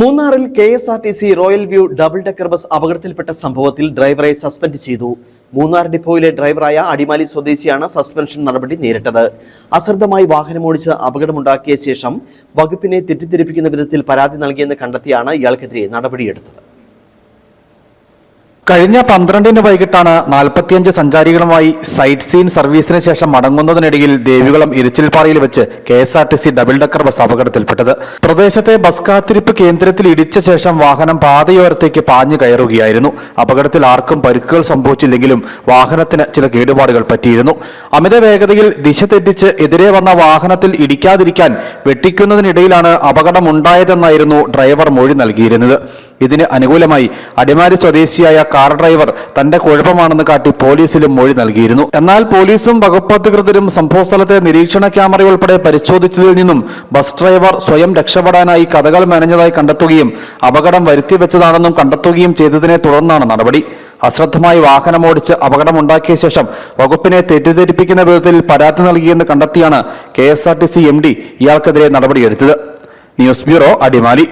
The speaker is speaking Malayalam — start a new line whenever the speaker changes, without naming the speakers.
മൂന്നാറിൽ K S R T C royal view double decker bus അപകടത്തിൽപ്പെട്ട സംഭവത്തിൽ ഡ്രൈവറെ സസ്പെൻഡ് ചെയ്തു. മൂന്നാർ ഡിപ്പോയിലെ ഡ്രൈവറായ അടിമാലി സ്വദേശിയാണ് സസ്പെൻഷൻ നടപടി നേരിട്ടത്. അശ്രദ്ധമായി വാഹനമോടിച്ച് അപകടമുണ്ടാക്കിയ ശേഷം വകുപ്പിനെ തെറ്റിദ്ധരിപ്പിക്കുന്ന വിധത്തിൽ പരാതി നൽകിയെന്ന് കണ്ടെത്തിയാണ് ഇയാൾക്കെതിരെ നടപടിയെടുത്തത്.
കഴിഞ്ഞ പന്ത്രണ്ടിന് വൈകിട്ടാണ് നാൽപ്പത്തിയഞ്ച് സഞ്ചാരികളുമായി സൈറ്റ് സീൻ സർവീസിന് ശേഷം മടങ്ങുന്നതിനിടയിൽ ദേവികുളം ഇരിച്ചിൽപ്പാറയിൽ വെച്ച് K S R T C double decker bus അപകടത്തിൽപ്പെട്ടത്. പ്രദേശത്തെ ബസ് കാത്തിരിപ്പ് കേന്ദ്രത്തിൽ ഇടിച്ച ശേഷം വാഹനം പാതയോരത്തേക്ക് പാഞ്ഞു കയറുകയായിരുന്നു. അപകടത്തിൽ ആർക്കും പരിക്കുകൾ സംഭവിച്ചില്ലെങ്കിലും വാഹനത്തിന് ചില കേടുപാടുകൾ പറ്റിയിരുന്നു. അമിത വേഗതയിൽ ദിശ തെറ്റിച്ച് എതിരെ വന്ന വാഹനത്തിൽ ഇടിക്കാതിരിക്കാൻ വെട്ടിക്കുന്നതിനിടയിലാണ് അപകടമുണ്ടായതെന്നായിരുന്നു ഡ്രൈവർ മൊഴി നൽകിയിരുന്നത്. ഇതിന് അനുകൂലമായി അടിമാലി സ്വദേശിയായ കാർ ഡ്രൈവർ തന്റെ കുഴപ്പമാണെന്ന് കാട്ടി പോലീസിലും മൊഴി നൽകിയിരുന്നു. എന്നാൽ പോലീസും വകുപ്പ് അധികൃതരും സംഭവസ്ഥലത്തെ നിരീക്ഷണ ക്യാമറ ഉൾപ്പെടെ പരിശോധിച്ചതിൽ നിന്നും ബസ് ഡ്രൈവർ സ്വയം രക്ഷപ്പെടാനായി കഥകൾ മെനഞ്ഞതായി കണ്ടെത്തുകയും അപകടം വരുത്തിവെച്ചതാണെന്നും കണ്ടെത്തുകയും ചെയ്തതിനെ തുടർന്നാണ് നടപടി. അശ്രദ്ധമായി വാഹനമോടിച്ച് അപകടമുണ്ടാക്കിയ ശേഷം വകുപ്പിനെ തെറ്റിദ്ധരിപ്പിക്കുന്ന വിധത്തിൽ പരാതി നൽകിയെന്ന് കണ്ടെത്തിയാണ് K S R T C M D ഇയാൾക്കെതിരെ നടപടിയെടുത്തത്. News bureau Adimali.